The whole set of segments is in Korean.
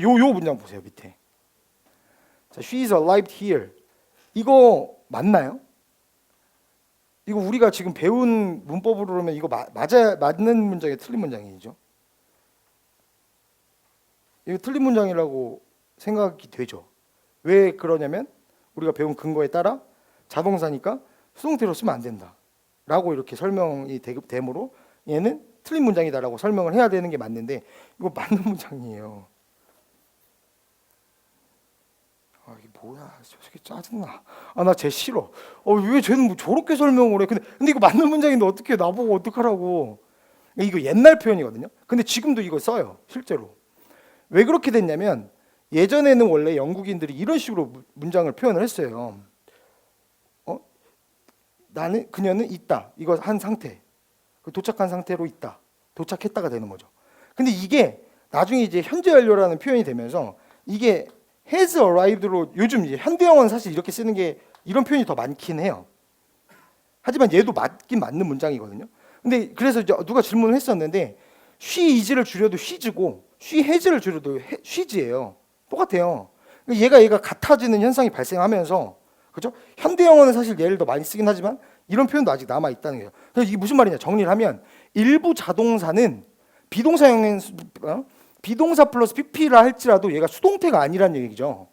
요 요 문장 보세요 밑에. 자, she is alive here. 이거 맞나요? 이거 우리가 지금 배운 문법으로 그러면 이거 마, 맞아 맞는 문장이 틀린 문장이죠. 이거 틀린 문장이라고 생각이 되죠. 왜 그러냐면 우리가 배운 근거에 따라 자동사니까 수동태로 쓰면 안 된다 라고 이렇게 설명이 되- 되므로 얘는 틀린 문장이다라고 설명을 해야 되는 게 맞는데 이거 맞는 문장이에요. 아 이게 뭐야? 저 새끼 짜증나. 아 나 쟤 싫어. 어 왜 쟤는 뭐 저렇게 설명을 해? 근데 근데 이거 맞는 문장인데 어떻게 나보고 어떡하라고? 이거 옛날 표현이거든요. 근데 지금도 이거 써요 실제로. 왜 그렇게 됐냐면 예전에는 원래 영국인들이 이런 식으로 무- 문장을 표현을 했어요. 어? 나는 그녀는 있다. 이거 한 상태. 그 도착한 상태로 있다. 도착했다가 되는 거죠. 근데 이게 나중에 이제 현재 완료라는 표현이 되면서 이게 has arrived로 요즘 이제 현대 영어는 사실 이렇게 쓰는 게 이런 표현이 더 많긴 해요. 하지만 얘도 맞긴 맞는 문장이거든요. 근데 그래서 누가 질문을 했었는데 she is를 줄여도 she's고 she has를 줄여도 he- she's예요. 똑같아요. 그러니까 얘가 얘가 같아지는 현상이 발생하면서 그죠? 현대 영어는 사실 얘를 더 많이 쓰긴 하지만 이런 표현도 아직 남아 있다는 거예요. 그래서 이게 무슨 말이냐 정리를 하면 일부 자동사는 비동사형인 수- 어? 비동사 플러스 pp라 할지라도 얘가 수동태가 아니란 얘기죠.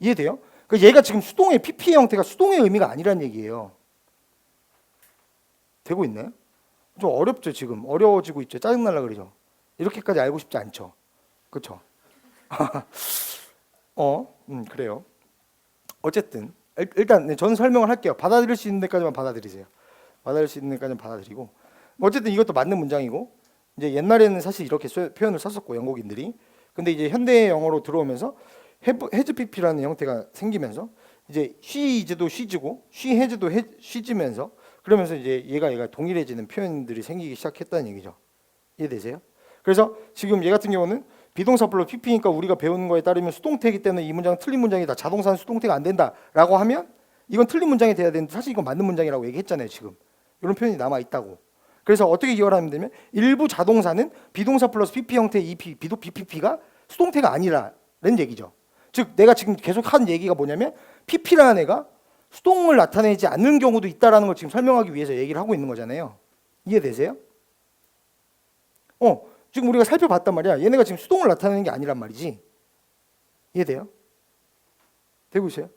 이해돼요? 그 얘가 지금 수동의 pp 형태가 수동의 의미가 아니란 얘기예요. 되고 있나요? 좀 어렵죠 지금 어려워지고 있죠 짜증 날라 그러죠. 이렇게까지 알고 싶지 않죠. 그렇죠? 어, 음 그래요. 어쨌든 일- 일단 네, 저는 설명을 할게요. 받아들일 수 있는 데까지만 받아들이세요. 받아들일 수 있는 데까지만 받아들이고 어쨌든 이것도 맞는 문장이고 이제 옛날에는 사실 이렇게 써- 표현을 썼었고 영국인들이 근데 이제 현대 영어로 들어오면서 헤즈 PP라는 형태가 생기면서 이제 she has도 he- she's면서 그러면서 이제 얘가 얘가 동일해지는 표현들이 생기기 시작했다는 얘기죠. 이해되세요? 그래서 지금 얘 같은 경우는 비동사 플러스 pp니까 우리가 배우는 거에 따르면 수동태이기 때문에 이 문장은 틀린 문장이다. 자동사는 수동태가 안 된다라고 하면 이건 틀린 문장이 돼야 되는데 사실 이건 맞는 문장이라고 얘기했잖아요. 지금 이런 표현이 남아 있다고. 그래서 어떻게 이해하면 되면 일부 자동사는 비동사 플러스 pp 형태의 이 비- 비도 bpp가 수동태가 아니라는 얘기죠. 즉 내가 지금 계속 한 얘기가 뭐냐면 pp라는 애가 수동을 나타내지 않는 경우도 있다라는 걸 지금 설명하기 위해서 얘기를 하고 있는 거잖아요. 이해되세요? 어, 지금 우리가 살펴봤단 말이야. 얘네가 지금 수동을 나타내는 게 아니란 말이지. 이해돼요? 되고 있어요?